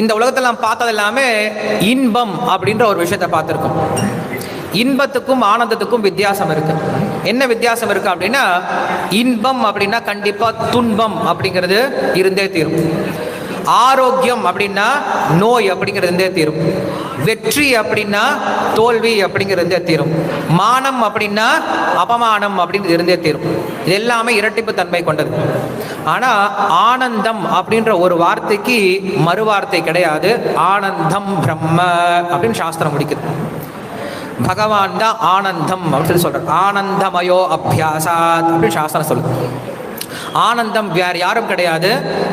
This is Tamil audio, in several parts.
இந்த உலகத்தில் நாம் பார்த்தது எல்லாமே இன்பம் அப்படின்ற ஒரு விஷயத்தை பார்த்துருக்கோம். இன்பத்துக்கும் ஆனந்தத்துக்கும் வித்தியாசம் இருக்கு. என்ன வித்தியாசம் இருக்கு அப்படின்னா இன்பம் அப்படின்னா கண்டிப்பா துன்பம் அப்படிங்கிறது இருந்தே தீரும். ஆரோக்கியம் அப்படின்னா நோய் அப்படிங்கிறது இருந்தே தீரும். வெற்றி அப்படின்னா தோல்வி அப்படிங்கிறது இருந்தே தீரும். மானம் அப்படின்னா அபமானம் அப்படின்னு இருந்தே தீரும். இது எல்லாமே இரட்டிப்பு தன்மை கொண்டது. ஆனா ஆனந்தம் அப்படின்ற ஒரு வார்த்தைக்கு மறுவார்த்தை கிடையாது. ஆனந்தம் பிரம்ம அப்படின்னு சாஸ்திரம் முடிக்குது. பகவான் தான் ஆனந்தம் அப்படின்னு சொல்லி சொல்றார். ஆனந்தமயோ அபியாசாத் அப்படின்னு சாஸ்திரம் சொல்லுது. ஆனந்தம் வேற யாரும் கிடையாது.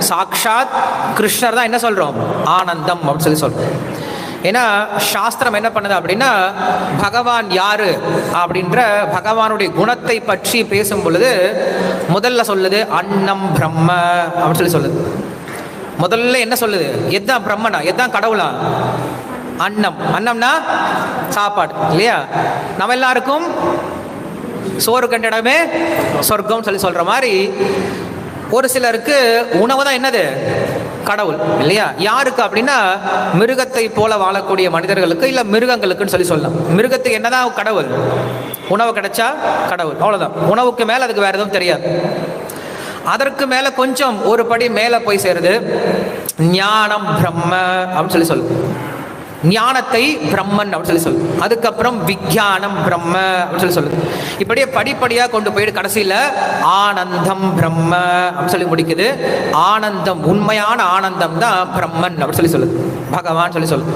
சாக்ஷாத் கிருஷ்ணர் தான் என்ன சொல்றோம்? ஆனந்தம் அப்படின்னு சொல்லி சொல்றோம். ஏன்னா சாஸ்திரம் என்ன பண்ணுது அப்படின்னா பகவான் யாரு அப்படின்ற பகவானுடைய குணத்தை பற்றி பேசும் பொழுது முதல்ல சொல்லுது அன்னம் பிரம்ம அப்படின்னு சொல்லி சொல்லுது. முதல்ல என்ன சொல்லுது? எதான் பிரம்மனா? எதான் கடவுளா? அன்னம். அன்னம்னா சாப்பாடு இல்லையா? நம்ம எல்லாருக்கும் சோறு கண்ட இடமே சொர்க்கம் சொல்லி சொல்ற மாதிரி ஒரு சிலருக்கு உணவு தான் என்னது? கடவுள் இல்லையா? யாருக்கு அப்படின்னா மிருகத்தை போல வாழக்கூடிய மனிதர்களுக்கு இல்லை மிருகங்களுக்குன்னு சொல்லி சொல்லலாம். மிருகத்துக்கு என்னதான் கடவுள். உணவு கிடைச்சா கடவுள். அவ்வளோதான் உணவுக்கு மேலே அதுக்கு வேற எதுவும் தெரியாது. அதற்கு மேலே கொஞ்சம் ஒரு படி மேலே போய் சேருது. ஞானம் பிரம்ம அப்படின்னு சொல்லி சொல்லு ஞானத்தை பிரம்மன் அப்படின்னு சொல்லி சொல்லுது. அதுக்கப்புறம் விஜயானம் பிரம்ம அப்படின்னு சொல்லி சொல்லுது. இப்படியே படிப்படியாக கொண்டு போயிட்டு கடைசியில் ஆனந்தம் பிரம்ம அப்படின்னு சொல்லி முடிக்குது. ஆனந்தம் உண்மையான ஆனந்தம் தான் பிரம்மன் அப்படின்னு சொல்லி சொல்லுது. பகவான் சொல்லி சொல்லுது.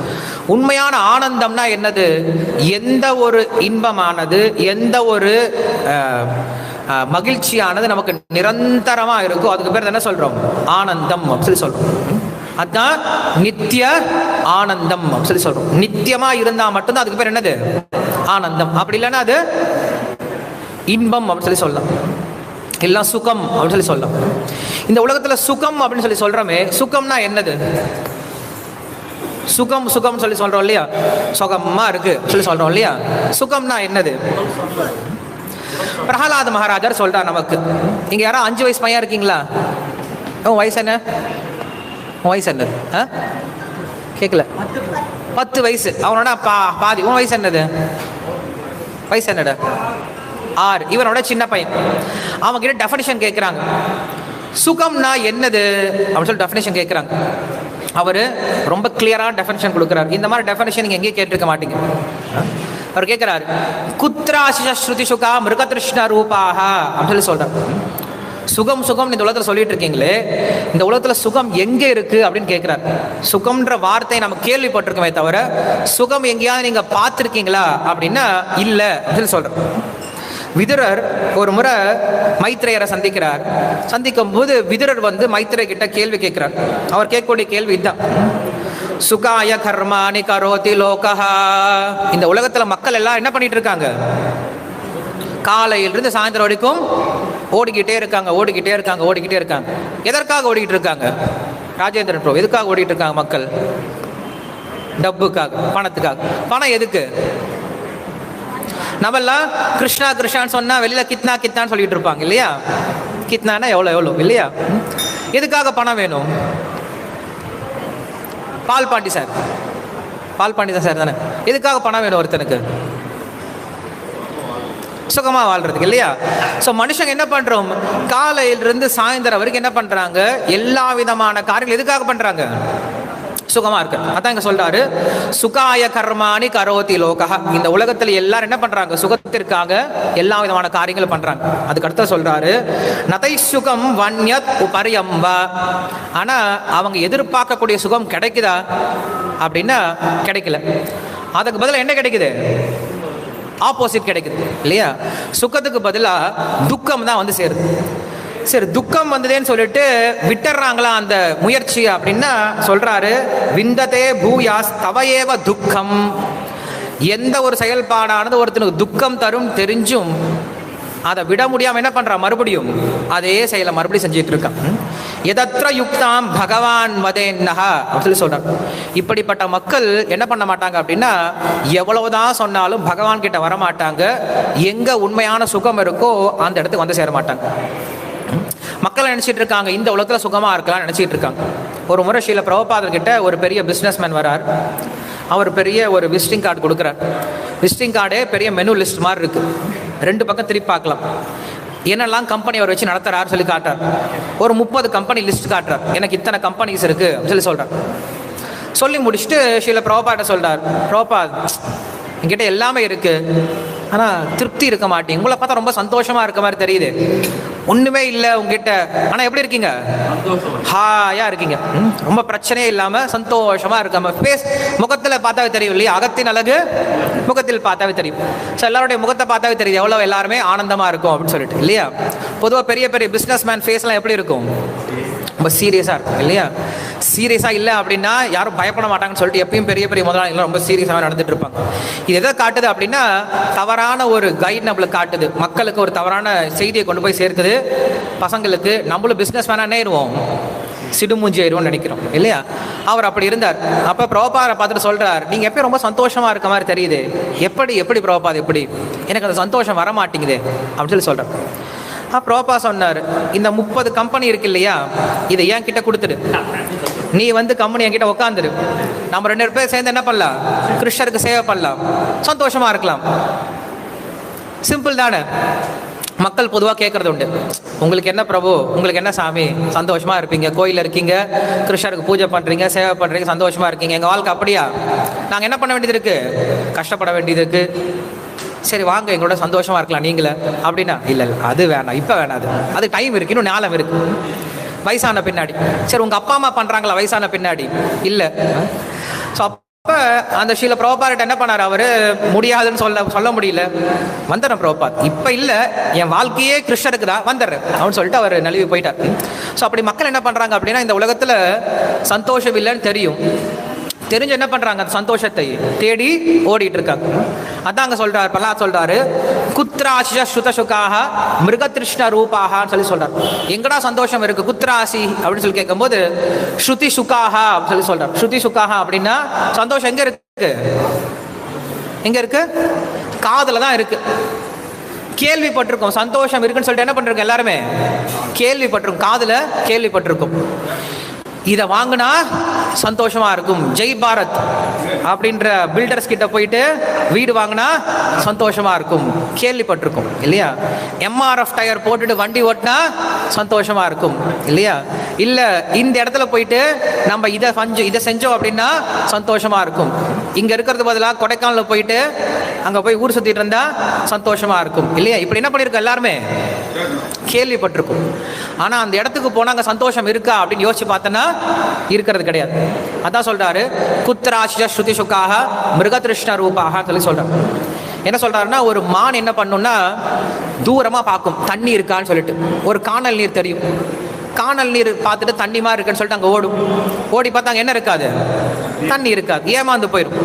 உண்மையான ஆனந்தம்னா என்னது? எந்த ஒரு இன்பமானது எந்த ஒரு மகிழ்ச்சியானது நமக்கு நிரந்தரமாக இருக்கோ அதுக்கு பேர் என்ன சொல்கிறோம் ஆனந்தம் அப்படின்னு சொல்லி சொல்கிறோம் அதான் நித்திய ஆனந்தம். அப்படின்னு சொல்லி சொல்றோம். நித்தியமா இருந்தா மட்டும்தான் அதுக்கு பேர் என்னது? ஆனந்தம். அப்படி இல்லைன்னா அது இன்பம் அப்படின்னு சொல்லி சொல்லலாம். எல்லாம் சுகம் அப்படின்னு சொல்லி சொல்லலாம். இந்த உலகத்துல சுகம் அப்படின்னு சொல்லி சொல்றோமே சுகம்னா என்னது? சுகம் சுகம் சொல்லி சொல்றோம் இல்லையா? சுகமா இருக்கு சொல்லி சொல்றோம் இல்லையா? சுகம்னா என்னது? பிரகலாத மகாராஜர் சொல்றார் நமக்கு. இங்க யாரும் அஞ்சு வயசு பையன் இருக்கீங்களா? உன் வயசு என்ன? வயசு என்னது? ஆ? கேட்கல பத்து வயசு. அவனோட பா பாதி. உன் வயசு என்னது? வயசு என்னடா? ஆறு. இவனோட சின்ன பையன். அவங்க கிட்ட டெஃபனிஷன் கேட்குறாங்க சுகம்னா என்னது? அப்படின்னு சொல்லி டெஃபனிஷன் கேட்குறாங்க அவர் ரொம்ப கிளியரான டெஃபனிஷன் கொடுக்குறாரு. இந்த மாதிரி டெஃபனிஷன் நீங்கள் எங்கேயும் கேட்டிருக்க மாட்டீங்க. அவர் கேட்குறாரு குத்ராசிஷ ஸ்ருதி சுகா மிருகதிருஷ்ண ரூபாக அப்படின்னு சொல்லி சொல்கிறார் சுகம் சுகம் இந்த உலகத்தில் சொல்லிட்டு இருக்கீங்களே இந்த உலகத்தில் சுகம் எங்கே இருக்கு அப்படின்னு கேட்குறாரு சுகம்ன்ற வார்த்தையை நம்ம கேள்விப்பட்டிருக்கோமே தவிர சுகம் எங்கேயாவது நீங்கள் பார்த்துருக்கீங்களா அப்படின்னா இல்லை அப்படின்னு சொல்கிறோம் விதுரர் ஒரு முறை மைத்ரேயரை சந்திக்கிறார். சந்திக்கும் போது விதுரர் வந்து மைத்ரே கிட்ட கேள்வி கேட்கிறார் அவர் கேட்கக்கூடிய கேள்வி இதுதான். சுகாய கர்மாணி கரோதி லோகஹா. இந்த உலகத்துல மக்கள் எல்லாம் என்ன பண்ணிட்டு இருக்காங்க? காலையிலிருந்து சாயந்தரம் வரைக்கும் ஓடிக்கிட்டே இருக்காங்க ஓடிக்கிட்டே இருக்காங்க ஓடிக்கிட்டே இருக்காங்க. எதற்காக ஓடிக்கிட்டு இருக்காங்க? ராஜேந்திரன் ப்ரோ எதுக்காக ஓடிட்டு இருக்காங்க மக்கள்? டப்புக்காக பணத்துக்காக. பணம் எதுக்கு? நம்மெல்லாம் கிருஷ்ணா கிருஷ்ணான்னு சொன்னா வெளியில கித்னா கித்னான்னு சொல்லிட்டு இருப்பாங்க இல்லையா? கித்னானா எவ்வளோ எவ்வளோ இல்லையா? எதுக்காக பணம் வேணும்? பால் பாண்டி சார். பால் பாண்டி தான் சார் தானே? எதுக்காக பணம் வேணும் ஒருத்தனுக்கு? சுகமாக வாழ்றதுக்கு இல்லையா? ஸோ மனுஷங்க என்ன பண்ணுறோம் காலையிலிருந்து சாயந்தரம் வரைக்கும் என்ன பண்ணுறாங்க எல்லா விதமான காரியங்கள் எதுக்காக பண்ணுறாங்க சுகமாக இருக்கு. அதான் இங்கே சொல்கிறாரு சுகாய கர்மாணி கரோதி லோகா இந்த உலகத்தில் எல்லாரும் என்ன பண்ணுறாங்க சுகத்திற்காக எல்லா விதமான காரியங்களும் பண்ணுறாங்க அதுக்கு அடுத்த சொல்கிறாரு நதை சுகம் வன்யத் உபரியம்பா. ஆனால் அவங்க எதிர்பார்க்கக்கூடிய சுகம் கிடைக்குதா? அப்படின்னா கிடைக்கல. அதுக்கு பதிலாக என்ன கிடைக்குது? ஆப்போசிட் கிடைக்குது இல்லையா? சுக்கத்துக்கு பதிலாக துக்கம் தான் வந்து சேருது. சரி துக்கம் வந்ததேன்னு சொல்லிட்டு விட்டுறாங்களா அந்த முயற்சி அப்படின்னா சொல்றாரு விந்ததே பூயாஸ் தவையேவ துக்கம். எந்த ஒரு செயல்பாடானது ஒருத்தனுக்கு துக்கம் தரும் தெரிஞ்சும் அதை விட முடியாம என்ன பண்றான் மறுபடியும் அதே செயலை மறுபடியும் செஞ்சுட்டு இருக்கான். எதற்ற யுக்தாம் பகவான் மதேன்னஹா அப்படின்னு சொல்லி சொல்றாங்க. இப்படிப்பட்ட மக்கள் என்ன பண்ண மாட்டாங்க அப்படின்னா எவ்வளவுதான் சொன்னாலும் பகவான் கிட்ட வர மாட்டாங்க எங்க உண்மையான சுகம் இருக்கோ அந்த இடத்துக்கு வந்து சேர மாட்டாங்க. மக்கள் நினைச்சிட்டு இருக்காங்க இந்த உலகத்துல சுகமா இருக்கலாம் நினைச்சிட்டு இருக்காங்க. ஒரு முறை ஸ்ரீல பிரபுபாதர் கிட்ட ஒரு பெரிய பிஸ்னஸ்மேன் வரார். அவர் பெரிய ஒரு விசிட்டிங் கார்டு கொடுக்குறார். விசிட்டிங் கார்டே பெரிய மெனு லிஸ்ட் மாதிரி இருக்கு. ரெண்டு பக்கம் திருப்பி பார்க்கலாம். என்னெல்லாம் கம்பெனி அவர் வச்சு நடத்துறாரு சொல்லி காட்டுறார். ஒரு முப்பது கம்பெனி லிஸ்ட் காட்டுறார். எனக்கு இத்தனை கம்பெனிஸ் இருக்கு அப்படின்னு சொல்லி சொல்றார். சொல்லி முடிச்சுட்டு சில பிரபுபாட்ட சொல்றார். பிரபுபாத் என்கிட்ட எல்லாமே இருக்கு. ஆனால் திருப்தி இருக்க மாட்டேங்க உங்களை பார்த்தா ரொம்ப சந்தோஷமா இருக்க மாதிரி தெரியுது. ஒண்ணுமே இல்லை உங்ககிட்ட. ஆனால் எப்படி இருக்கீங்க? ஹாயா இருக்கீங்க. ரொம்ப பிரச்சனையே இல்லாம சந்தோஷமா இருக்காம. ஃபேஸ் முகத்தில் பார்த்தாவே தெரியும் இல்லையா? அகத்தின் அழகு முகத்தில் பார்த்தாவே தெரியும். ஸோ எல்லாருடைய முகத்தை பார்த்தாவே தெரியுது. எவ்வளோ எல்லாருமே ஆனந்தமா இருக்கும் அப்படின்னு சொல்லிட்டு இல்லையா? பொதுவாக பெரிய பெரிய பிஸ்னஸ் மேன் ஃபேஸ்லாம் எப்படி இருக்கும்? ரொம்ப சீரியஸாக இருக்கும் இல்லையா? சீரியஸாக இல்லை அப்படின்னா யாரும் பயப்பட மாட்டாங்கன்னு சொல்லிட்டு எப்பயும் பெரிய பெரிய முதலாளிகள் ரொம்ப சீரியஸாக நடந்துட்டு இருப்பாங்க. இது எதை காட்டுது அப்படின்னா தவறான தவறான ஒரு கைட் நம்மளுக்கு காட்டுது. மக்களுக்கு ஒரு தவறான செய்தியை கொண்டு போய் சேர்க்குது. பசங்களுக்கு நம்மளும் பிஸ்னஸ் வேணா நேருவோம் சிடுமூஞ்சி ஆயிடுவோம்னு நினைக்கிறோம். இல்லையா? அவர் அப்படி இருந்தார். அப்போ பிரபாரை பார்த்துட்டு சொல்றார் நீங்க எப்பயும் ரொம்ப சந்தோஷமா இருக்க மாதிரி தெரியுது. எப்படி எப்படி பிரபாத் எப்படி? எனக்கு அந்த சந்தோஷம் வர மாட்டேங்குது அப்படின்னு சொல்லி சொல்கிறார் ப்ரோபா சொன்னார் இந்த முப்பது கம்பெனி இருக்கு இல்லையா? இதை என் கிட்ட கொடுத்துடு. நீ வந்து கம்பெனி என்கிட்ட உட்காந்துரு நம்ம ரெண்டு பேர் சேர்ந்து என்ன பண்ணலாம்? கிருஷ்ணருக்கு சேவை பண்ணலாம். சந்தோஷமா இருக்கலாம். சிம்பிள் தானே. மக்கள் பொதுவாக கேட்கறது உண்டு. உங்களுக்கு என்ன பிரபு? உங்களுக்கு என்ன சாமி? சந்தோஷமா இருப்பீங்க. கோயிலில் இருக்கீங்க. கிருஷ்ணருக்கு பூஜை பண்றீங்க சேவை பண்றீங்க சந்தோஷமா இருக்கீங்க. எங்க வாழ்க்கை அப்படியா? நாங்கள் என்ன பண்ண வேண்டியது இருக்கு? கஷ்டப்பட வேண்டியது இருக்கு. சரி வாங்க. எங்களோட சந்தோஷமா இருக்கலாம் நீங்களே. அப்படின்னா இல்லை இல்லை. அது வேணாம். இப்போ வேணாம் அது. அது டைம் இருக்கு. இன்னும் ஞாலம் இருக்கு. வயசான பின்னாடி. சரி உங்க அப்பா அம்மா பண்றாங்களா? வயசான பின்னாடி. இல்லை. ஸோ அப்போ அந்த ஷீல பிரபாத் என்ன பண்ணார் அவரு? முடியாதுன்னு சொல்ல சொல்ல முடியல. வந்துடுறேன் பிரபாத் இப்போ இல்லை என் வாழ்க்கையே கிருஷ்ணருக்கு தான் வந்துடுறேன் அப்படின்னு சொல்லிட்டு அவர் நழுவி போயிட்டார். ஸோ அப்படி மக்கள் என்ன பண்றாங்க அப்படின்னா இந்த உலகத்துல சந்தோஷம் இல்லைன்னு தெரியும். தெரிஞ்சு என்ன பண்றாங்க? அந்த சந்தோஷத்தை தேடி ஓடிட்டு இருக்காங்க அதான் அங்கே சொல்றாரு பல்லா சொல்றாரு குத்ராசிஷ ஸ்ருத சுகாக மிருகதிருஷ்ண ரூபாகான்னு சொல்லி சொல்கிறார் எங்கடா சந்தோஷம் இருக்கு? குத்ராசி அப்படின்னு சொல்லி கேட்கும்போது ஸ்ருதி சுகாக அப்படின்னு சொல்லி சொல்கிறார் ஸ்ருதி சுகாக அப்படின்னா சந்தோஷம் எங்க இருக்கு? எங்க இருக்கு? காதில் தான் இருக்கு. கேள்விப்பட்டிருக்கோம் சந்தோஷம் இருக்குன்னு சொல்லிட்டு என்ன பண்ணிருக்கோம் எல்லாருமே? கேள்விப்பட்டிருக்கோம் காதில் கேள்விப்பட்டிருக்கோம். இதை வாங்கினா சந்தோஷமா இருக்கும். ஜெய் பாரத் அப்படின்ற பில்டர்ஸ் கிட்ட போயிட்டு வீடு வாங்கினா சந்தோஷமா இருக்கும். கேள்விப்பட்டிருக்கும் இல்லையா? எம்ஆர்எஃப் டயர் போட்டுட்டு வண்டி ஓட்டினா சந்தோஷமா இருக்கும் இல்லையா? இல்ல இந்த இடத்துல போயிட்டு நம்ம இதை செஞ்சு இதை செஞ்சோம் அப்படின்னா சந்தோஷமா இருக்கும். இங்க இருக்கிறது பதிலாக கொடைக்கானல போயிட்டு அங்க போய் ஊர் சுத்திட்டு இருந்தா சந்தோஷமா இருக்கும் இல்லையா? இப்படி என்ன பண்ணிருக்கோம் எல்லாருமே? கேள்விப்பட்டிருக்கும். ஆனால் அந்த இடத்துக்கு போனால் அங்கே சந்தோஷம் இருக்கா அப்படின்னு யோசிச்சு பார்த்தோன்னா இருக்கிறது கிடையாது. அதான் சொல்றாரு குத்ராஷ ஸ்ருதி சுக்காக மிருகதிருஷ்ண ரூபாக சொல்லி சொல்றாரு. என்ன சொல்றாருன்னா ஒரு மான் என்ன பண்ணும்னா தூரமா பார்க்கும். தண்ணி இருக்கான்னு சொல்லிட்டு. ஒரு காணல் நீர் தெரியும். காணல் நீர் பார்த்துட்டு தண்ணி மாதிரி இருக்குன்னு சொல்லிட்டு அங்கே ஓடும். ஓடி பார்த்தாங்க என்ன இருக்காது? தண்ணி இருக்காது. ஏமாந்து போயிடும்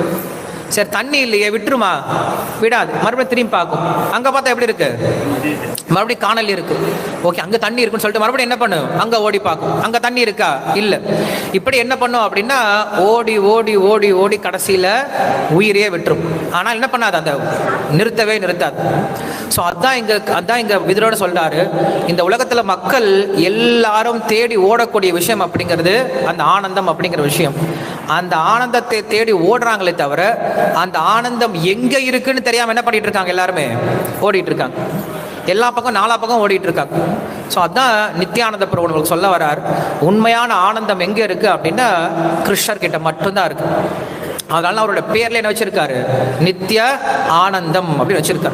சரி தண்ணி இல்லையே விட்டுருமா? விடாது. மறுபடியும் திரும்பி பார்க்கும். அங்க பார்த்தா எப்படி இருக்கு? மறுபடியும் காணல் இருக்கு. ஓகே அங்க தண்ணி இருக்குன்னு சொல்லிட்டு மறுபடியும் என்ன பண்ணும்? அங்க ஓடி பார்க்கும். அங்க தண்ணி இருக்கா? இல்ல. இப்படி என்ன பண்ணும் அப்படின்னா ஓடி ஓடி ஓடி ஓடி கடைசியில உயிரையே விட்டுரும். ஆனால் என்ன பண்ணாது அந்த நிறுத்தவே நிறுத்தாது. ஸோ அதான் இங்க அதான் இங்க விதிரோட சொல்றாரு இந்த உலகத்துல மக்கள் எல்லாரும் தேடி ஓடக்கூடிய விஷயம் அப்படிங்கிறது அந்த ஆனந்தம் அப்படிங்கிற விஷயம். அந்த ஆனந்தத்தை தேடி ஓடுறாங்களே தவிர அந்த ஆனந்தம் எங்க இருக்குன்னு தெரியாம என்ன பண்ணிட்டு இருக்காங்க எல்லாருமே? ஓடிட்டு இருக்காங்க எல்லா பக்கம் நாலா பக்கம் ஓடிட்டு இருக்காங்க ஸோ அதான் நித்யானந்த பிரபு உங்களுக்கு சொல்ல வர்றார் உண்மையான ஆனந்தம் எங்க இருக்கு அப்படின்னா கிருஷ்ணர் கிட்ட மட்டும்தான் இருக்கு. அதனால அவரோட பேர்ல என்ன வச்சிருக்காரு? நித்ய ஆனந்தம் அப்படின்னு வச்சிருக்காரு.